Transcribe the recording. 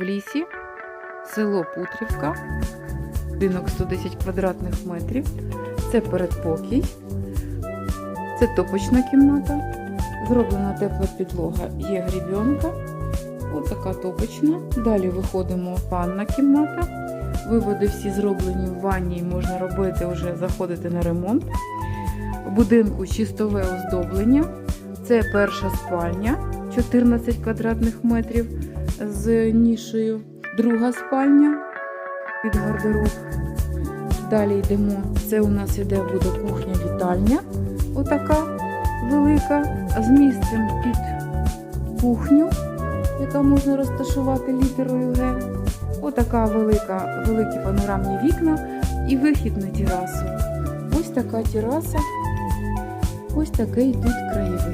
В лісі, село Путрівка, будинок 110 квадратних метрів. Це передпокій, це топочна кімната, зроблена тепла підлога, є грібенка. Ось така топочна. Далі виходимо ванна кімната. Виводи всі зроблені в ванні, можна робити вже заходити на ремонт. В будинку чистове оздоблення. Це перша спальня 14 квадратних метрів з нішею. Друга спальня під гардероб. Далі йдемо. Це у нас іде буде кухня-вітальня. Отака велика. З місцем під кухню, яка можна розташувати літерою Г. Отака велика, великі панорамні вікна і вихід на терасу. Ось така тераса. Ось такий тут краєвид.